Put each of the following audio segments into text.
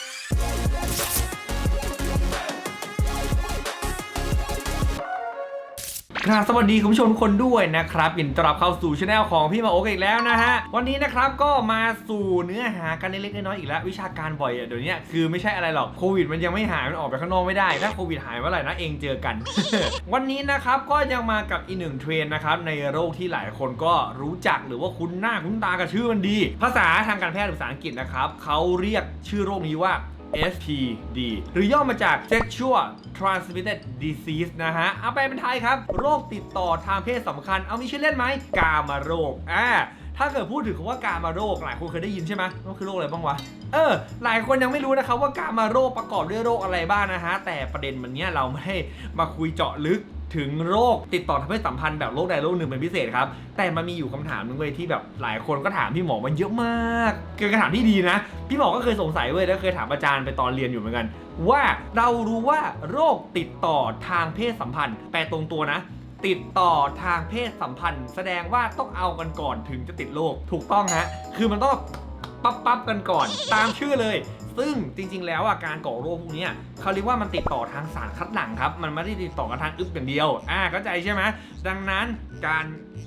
Yeah, yeah, yeah. ครับสวัสดีคุณผู้ชมทุกคนด้วยนะครับยินดีต้อนรับเข้าสู่ช anel ของพี่มาโอ๊กอีกแล้วนะฮะ วันนี้นะครับก็มาสู่เนื้อหากันเล็กๆน้อยๆอีกแล้ว วิชาการบ่อยอะเดี๋ยวนี้คือไม่ใช่อะไรหรอกโควิดมันยังไม่หายมันออกไปข้างนอกไม่ได้ ถ้าโควิดหายเมื่อไหร่นะเองเจอกัน วันนี้นะครับก็ยังมากับอีกหนึ่งเทรนนะครับในโรคที่หลายคนก็รู้จักหรือว่าคุ้นหน้าคุ้นตากับชื่อมันดี ภาษาทางการแพทย์ภาษาอังกฤษนะครับเขาเรียกชื่อโรคนี้ว่า STD หรือย่อมาจาก Sexual Transmitted Disease นะฮะ เอาไปเป็นไทยครับ โรคติดต่อทางเพศสำคัญ เอามีชื่อเล่นไหม กามาโรค อ่า ถ้าเกิดพูดถึงคำว่ากามาโรค หลายคนเคยได้ยินใช่ไหมมันคือโรคอะไรบ้างวะ เออ หลายคนยังไม่รู้นะครับว่ากามาโรคประกอบด้วยโรคอะไรบ้างนะฮะ แต่ประเด็นมันเนี้ยเราไม่ให้มาคุยเจาะลึก ถึงโรคติดต่อทางเพศสัมพันธ์แบบโรคใดโรคหนึ่งเป็นพิเศษครับ แต่มันมีอยู่คำถามหนึงเว้ยที่แบบหลายคนก็ถามพี่หมอมาเยอะมากคือคำถามที่ดีนะ พี่หมอก็เคยสงสัยเว้ยแล้วเคยถามอาจารย์ไปตอนเรียนอยู่เหมือนกัน ว่าเรารู้ว่าโรคติดต่อทางเพศสัมพันธ์ แปลตรงตัวนะติดต่อทางเพศสัมพันธ์ แสดงว่าต้องเอากันก่อนถึงจะติดโรคถูกต้องฮะคือมันต้องปั๊บปั๊บกันก่อน ตามชื่อเลย ซึ่งจริง ๆ แล้วอะการก่อโรคพวกนี้เขาเรียกว่ามันติดต่อทางสารคัดหลั่งครับ มันไม่ได้ติดต่อกันทางอึบอย่างเดียว อ่าเข้าใจใช่ไหมดังนั้นการ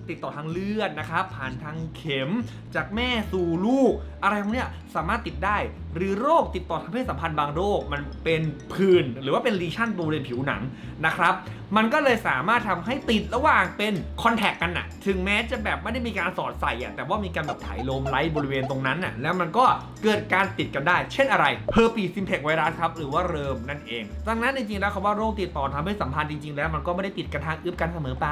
ติดต่อทางเลือดนะครับ ผ่านทางเข็มจากแม่สู่ลูก อะไรพวกนี้สามารถติดได้หรือโรคติดต่อทางเพศสัมพันธ์บางโรคมันเป็นผื่นหรือว่าเป็นลีชั่นบริเวณผิวหนังนะครับ มันก็เลยสามารถทำให้ติดระหว่างเป็นคอนแทคกันน่ะถึงแม้จะแบบไม่ได้มีการสอดใส่อะแต่ว่ามีการแบบถ่ายลมไล่บริเวณตรงนั้นน่ะแล้วมันก็เกิดการติดกันได้ เช่นอะไรเฮอร์ปีซิมเพกไวรัสครับหรือว่าเริมนั่นเองดังนั้นจริงๆแล้วคำว่าโรคติดต่อทางเพศสัมพันธ์จริงๆแล้วมันก็ไม่ได้ติดกันทางอึบกันเสมอไป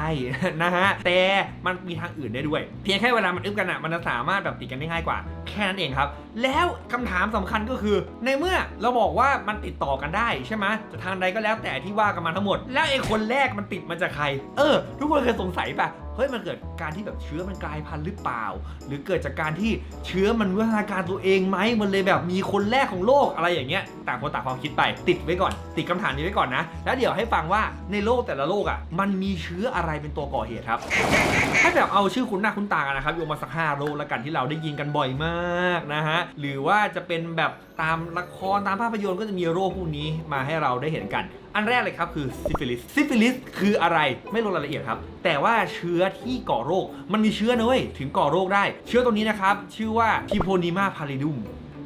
นะฮะแต่มันมีทางอื่นได้ด้วย เพียงแค่เวลามันอึบกันอะมันจะสามารถแบบติดกันได้ง่ายกว่า แค่นั้นเองครับ แล้วคำถามสำคัญก็คือ ในเมื่อเราบอกว่ามันติดต่อกันได้ใช่ไหมจะทางใดก็แล้วแต่ที่ว่ากันมาทั้งหมด แล้วไอ้คนแรกมันติดมาจากใคร เออ ทุกคนเคยสงสัยป่ะ เฮ้ยมันเกิดการที่แบบเชื้อมันกลายพันธุ์หรือเปล่า หรือเกิดจากการที่เชื้อมันวิวัฒนาการตัวเองไหมมันเลยแบบมีคนแรกของโลกอะไรอย่างเงี้ยต่างคนต่างความคิดไปติดไว้ก่อน ติดคำถามนี้ไว้ก่อนนะ แล้วเดี๋ยวให้ฟังว่าในโลกแต่ละโลกอะมันมีเชื้ออะไรเป็นตัวก่อเหตุครับถ้าแบบเอาชื่อคุณหน้าคุณตากันนะครับโยมาสักห้าโลกแล้วกันที่เราได้ยินกันบ่อยมากนะฮะหรือว่าจะเป็นแบบตามละครตามภาพยนตร์ก็จะมีโรคพวกนี้มาให้เราได้เห็นกัน อันแรกเลยครับคือซิฟิลิสซิฟิลิสคืออะไรไม่ลงรายละเอียดครับ แต่ว่าเชื้อที่ก่อโรค มันมีเชื้อนะเว้ยถึงก่อโรคได้ เชื้อตัวนี้นะครับ ชื่อว่าพิโพนีมาพาริดุม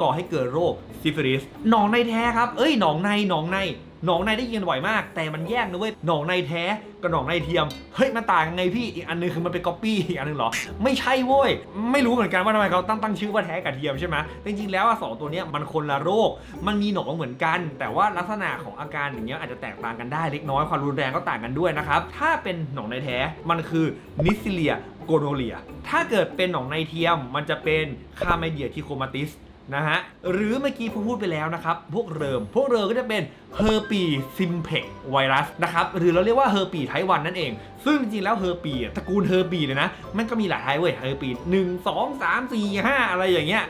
ก่อให้เกิดโรคซิฟิลิสหนองในแท้ครับ เอ้ยหนองในหนองใน หนองในได้ยินบ่อยมาก แต่มันแยกนะเว้ยหนองในแท้กับหนองในเทียมเฮ้ยมันต่างกันไงพี่อีกอันนึงคือมันเป็นก๊อปปี้อีกอันนึงเหรอไม่ใช่เว้ยไม่รู้เหมือนกันว่าทำไมเขาตั้งตั้งชื่อว่าแท้กับเทียมใช่ไหมจริงๆแล้วสองตัวนี้มันคนละโรค มันมีหนองเหมือนกัน แต่ว่าลักษณะของอาการอย่างเงี้ยอาจจะแตกต่างกันได้เล็กน้อยความรุนแรงก็ต่างกันด้วยนะครับถ้าเป็นหนองในแท้มันคือนิซิเลียโกโนเลียถ้าเกิดเป็นหนองในเทียมมันจะเป็นคาเมเดียทิโคมาติส นะฮะ หรือเมื่อกี้พูดไปแล้วนะครับ พวกเริม พวกเริมก็จะเป็นเฮอร์ปีซิมเพกไวรัสนะครับ หรือเราเรียกว่าเฮอร์ปีไทวันนั่นเอง ซึ่งจริงๆแล้วเฮอร์ปีตระกูลเฮอร์ปีเลยนะ มันก็มีหลายไทยเว้ย เฮอร์ปีหนึ่งสองสามสี่ห้าอะไรอย่างเงี้ย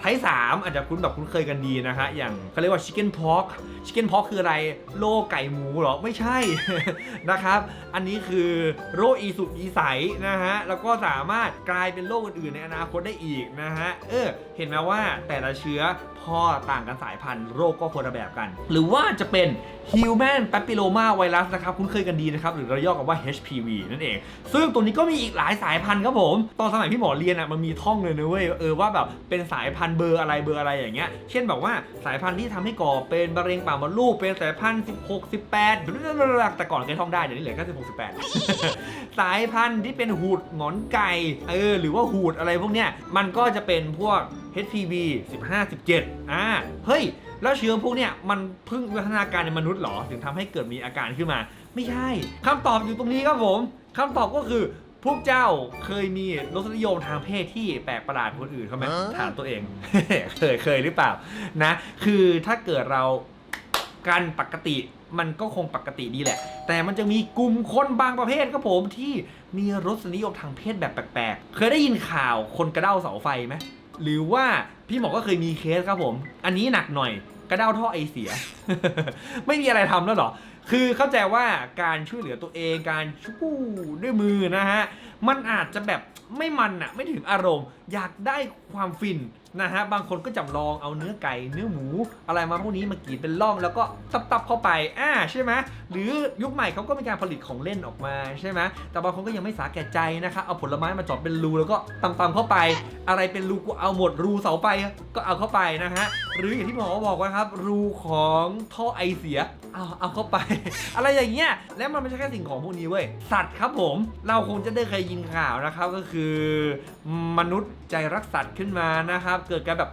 ไทยสามอาจจะคุ้นแบบคุ้นเคยกันดีนะฮะอย่างเขาเรียกว่าชิคเก้นพอกชิคเก้นพอกคืออะไรโรคไก่หมูเหรอ ไม่ใช่ นะครับ อันนี้คือโรคอีสุกอีใสนะฮะ แล้วก็สามารถกลายเป็นโรคอื่นๆในอนาคตได้อีกนะฮะ เออ เห็นไหมว่าแต่ละเชื้อพอต่างกันสายพันธุ์โรคก็คนละแบบกัน หรือว่าจะเป็น Human Papilloma Virus นะครับคุ้นเคยกันดีนะครับ หรือเราย่อกันว่า HPV นั่นเอง ซึ่งตัวนี้ก็มีอีกหลายสายพันธุ์ครับผม ตอนสมัยพี่หมอเรียนอะมันมีท่องเลยนะเว้ยเออว่าแบบเป็นสายพันธุ์เบอร์อะไรเบอร์อะไรอย่างเงี้ย เช่นแบบว่าสายพันธุ์ที่ทำให้ก่อเป็นมะเร็งปากมดลูกเป็นสายพันธุ์ 16 18แต่ก่อนเคยท่องได้เดี๋ยวนี้เหลือแค่16 18 สายพันธุ์ที่เป็นหูดหงอนไก่เออหรือว่าหูดอะไรพวกเนี้ยมันก็จะเป็นพวก HPV 15 17อ่าเฮ้ยแล้วเชื้อพวกเนี้ยมันพิ่งวิวัฒนาการในมนุษย์เหรอ ถึงทำให้เกิดมีอาการขึ้นมา ไม่ใช่คำตอบอยู่ตรงนี้ครับผมคำตอบก็คือ พวกเจ้าเคยมีรสนิยมทางเพศที่แปลกประหลาดกว่าคนอื่นเขาไหมถามตัวเอง เคยเคยหรือเปล่านะ คือถ้าเกิดเรากันปกติมันก็คงปกติดีแหละ แต่มันจะมีกลุ่มคนบางประเภทครับผมที่มีรสนิยมทางเพศแบบแปลกๆ เคยได้ยินข่าวคนกระเด้าเสาไฟไหมหรือว่าพี่หมอก็เคยมีเคสครับผม อันนี้หนักหน่อย กระเด้าท่อไอเสีย ไม่มีอะไรทำแล้วหรอ คือเข้าใจว่าการช่วยเหลือตัวเองการชู้ด้วยมือนะฮะ มันอาจจะแบบไม่มันอะไม่ถึงอารมณ์ อยากได้ความฟิน นะฮะบางคนก็จำลองเอาเนื้อไก่เนื้อหมู อะไรมาพวกนี้มากรีดเป็นล่องแล้วก็ตับๆเข้าไปอ่าใช่ไหมหรือยุคใหม่เขาก็มีการผลิตของเล่นออกมาใช่ไหมแต่บางคนก็ยังไม่สาแก่ใจนะครับเอาผลไม้มาเจาะเป็นรูแล้วก็ตำๆเข้าไป อะไรเป็นรูกูเอาหมดรูเสาไฟก็เอาเข้าไปนะฮะหรืออย่างที่หมอบอกว่าครับรูของท่อไอเสียเอาเอาเข้าไป อะไรอย่างเงี้ยแล้วมันไม่ใช่แค่สิ่งของพวกนี้เว้ยสัตว์ครับผม เราคงจะได้เคยยินข่าวนะครับก็คือ มนุษย์ใจรักสัตว์ขึ้นมานะครับเกิดการแบบ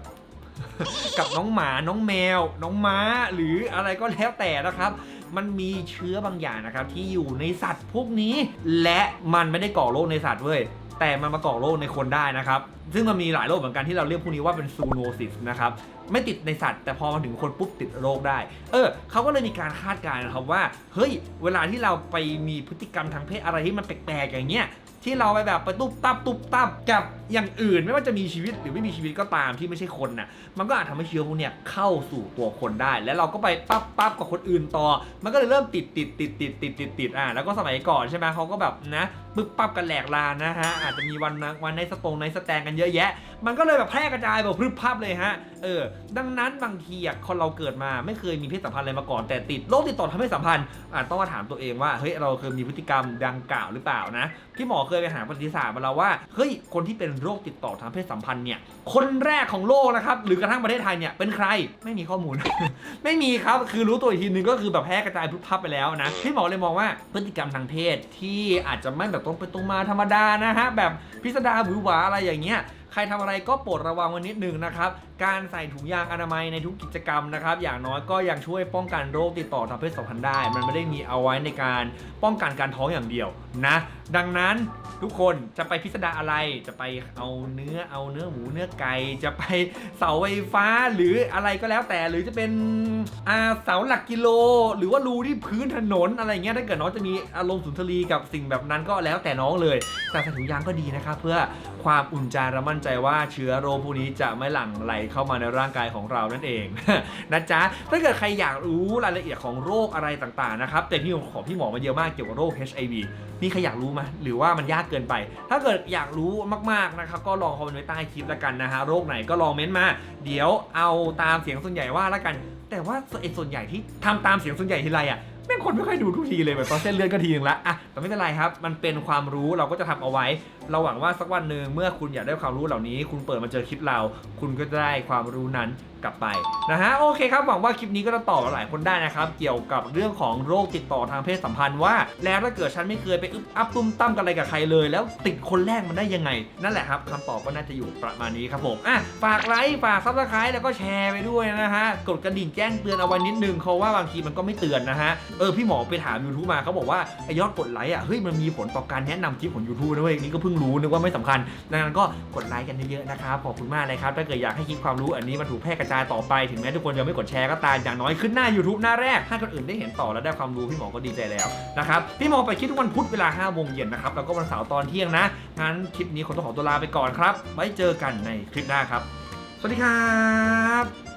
กับน้องหมาน้องแมว น้องม้า หรืออะไรก็แล้วแต่นะครับ มันมีเชื้อบางอย่างนะครับ ที่อยู่ในสัตว์พวกนี้ และมันไม่ได้ก่อโรคในสัตว์เว้ยแต่มันมาก่อโรคในคนได้นะครับ ซึ่งมันมีหลายโรคเหมือนกันที่เราเรียกพวกนี้ว่าเป็นซูโนซิสนะครับ ไม่ติดในสัตว์ แต่พอมาถึงคนปุ๊บติดโรคได้ เออ เขาก็เลยมีการคาดการณ์นะครับว่า เฮ้ย เวลาที่เราไปมีพฤติกรรมทางเพศอะไรที่มันแปลกๆอย่างเงี้ยที่เราไปแบบไปตุบตับตุบตับกับอย่างอื่นไม่ว่าจะมีชีวิตหรือไม่มีชีวิตก็ตามที่ไม่ใช่คนน่ะมันก็อาจทำให้เชื้อพวกเนี้ยเข้าสู่ตัวคนได้ แล้วเราก็ไปปั๊บปั๊บกับคนอื่นต่อ มันก็เลยเริ่มติดติดติดติดติดติดติดอะแล้วก็สมัยก่อนใช่ไหมเขาก็แบบนะปึ๊บปั๊บกันแหลกลานนะฮะอาจจะมีวันวันในสตงในสแตนกันเยอะแยะ มันก็เลยแบบแพร่กระจายแบบพรึบพับเลยฮะเออดังนั้นบางทีอะคนเราเกิดมาไม่เคยมีเพศสัมพันธ์อะไรมาก่อนแต่ติดโรคติดต่อทางเพศสัมพันธ์อาจต้องมาถามตัวเองว่าเฮ้ยเราเคยมีพฤติกรรมดังกล่าวหรือเปล่านะพี่หมอเคยไปหาปฏิศาสตร์มาแล้วว่าเฮ้ยคนที่เป็นโรคติดต่อทางเพศสัมพันธ์เนี่ยคนแรกของโลกนะครับหรือกระทั่งประเทศไทยเนี่ยเป็นใครไม่มีข้อมูล ไม่มีครับคือรู้ตัวอีกทีนึงก็คือแบบแพร่กระจายพุทธพับไปแล้วนะพี่หมอเลยมองว่าพฤติกรรมทางเพศที่อาจจะไม่แบบตรงไปตรงมาธรรมดานะฮะแบบพิสดารหวือหวาอะไรอย่างเงี้ย ใครทำอะไรก็โปรดระวังไว้นิดนึงนะครับ การใส่ถุงยางอนามัยในทุกกิจกรรมนะครับ อย่างน้อยก็ยังช่วยป้องกันโรคติดต่อทางเพศสัมพันธ์ได้ มันไม่ได้มีเอาไว้ในการป้องกันการท้องอย่างเดียวนะ ดังนั้นทุกคนจะไปพิสดารอะไร จะไปเอาเนื้อเอาเนื้อหมูเนื้อไก่ จะไปเสาไฟฟ้าหรืออะไรก็แล้วแต่ หรือจะเป็นอาเสาหลักกิโล หรือว่ารูที่พื้นถนนอะไรเงี้ย ถ้าเกิดน้องจะมีอารมณ์สุนทรีกับสิ่งแบบนั้นก็แล้วแต่น้องเลยแต่ใส่ถุงยางก็ดีนะครับเพื่อความอุ่นใจและมั่นใจว่าเชื้อโรคพวกนี้จะไม่หลั่งไหลเข้ามาในร่างกายของเรานั่นเองนะจ๊ะถ้าเกิดใครอยากรู้รายละเอียดของโรคอะไรต่างๆนะครับแต่พี่ของพี่หมอมาเยอะมากเกี่ยวกับโรค HIV มีใครอยากรู้ไหมหรือว่ามันยากเกินไป ถ้าเกิดอยากรู้มากๆนะครับก็ลองคอมเมนต์ไว้ใต้คลิปแล้วกันนะฮะโรคไหนก็ลองเม้นต์มา เดี๋ยวเอาตามเสียงส่วนใหญ่ว่าแล้วกัน แต่ว่าส่วนใหญ่ที่ทำตามเสียงส่วนใหญ่ทีไรอะแม่งคนไม่ค่อยดูทุกทีเลยแบบตอนเส้นเลือดก็ทีนึงละอะแต่ไม่เป็นไรครับ มันเป็นความรู้เราก็จะทำเอาไว้ เราหวังว่าสักวันหนึ่งเมื่อคุณอยากได้ความรู้เหล่านี้ คุณเปิดมาเจอคลิปเรา คุณก็จะได้ความรู้นั้นกลับไปนะฮะโอเคครับหวังว่าคลิปนี้ก็จะตอบหลายคนได้นะครับ เกี่ยวกับเรื่องของโรคติดต่อทางเพศสัมพันธ์ว่า แล้วถ้าเกิดฉันไม่เคยไปอึบอับตุ้มตั้มกันอะไรกับใครเลย แล้วติดคนแรกมันได้ยังไง นั่นแหละครับคำตอบก็น่าจะอยู่ประมาณนี้ครับผมอะฝากไลค์ฝากซับสไครต์แล้วก็แชร์ไปด้วยนะฮะกดกระดิ่งแจ้งเตือนเอาไว้นิดนึงเพราะว่าบางทีมันก็ไม่เตือนนะฮะเออพี่หมอไปถาม YouTube มาเขาบอกว่าไอยอดกดไลค์อะเฮ้ยมันมีผลต่อการแนะนำคลิปของ YouTube นะเว้ยนี่ก็เพิ่งรู้นึกว่าไม่สำคัญ ดังนั้นก็กดไลค์กันเยอะๆนะครับ ขอบคุณมากเลยครับ ถ้าเกิดอยากให้คลิปความรู้อันนี้มันถูกแพร่กระจายต่อไป ถึงแม้ทุกคนยังไม่กดแชร์ก็ตาม อย่างน้อยขึ้นหน้า YouTube หน้าแรก ให้คนอื่นได้เห็นต่อและได้ความรู้พี่หมอก็ดีใจแล้วนะครับ พี่หมอไปคลิปทุกวันพุธเวลา5โมงเย็นนะครับ แล้วก็วันเสาร์ตอนเที่ยงนะ งั้นคลิปนี้ขอต้องขอตัวลาไปก่อนครับ ไว้เจอกันในคลิปหน้าครับ สวัสดีครับ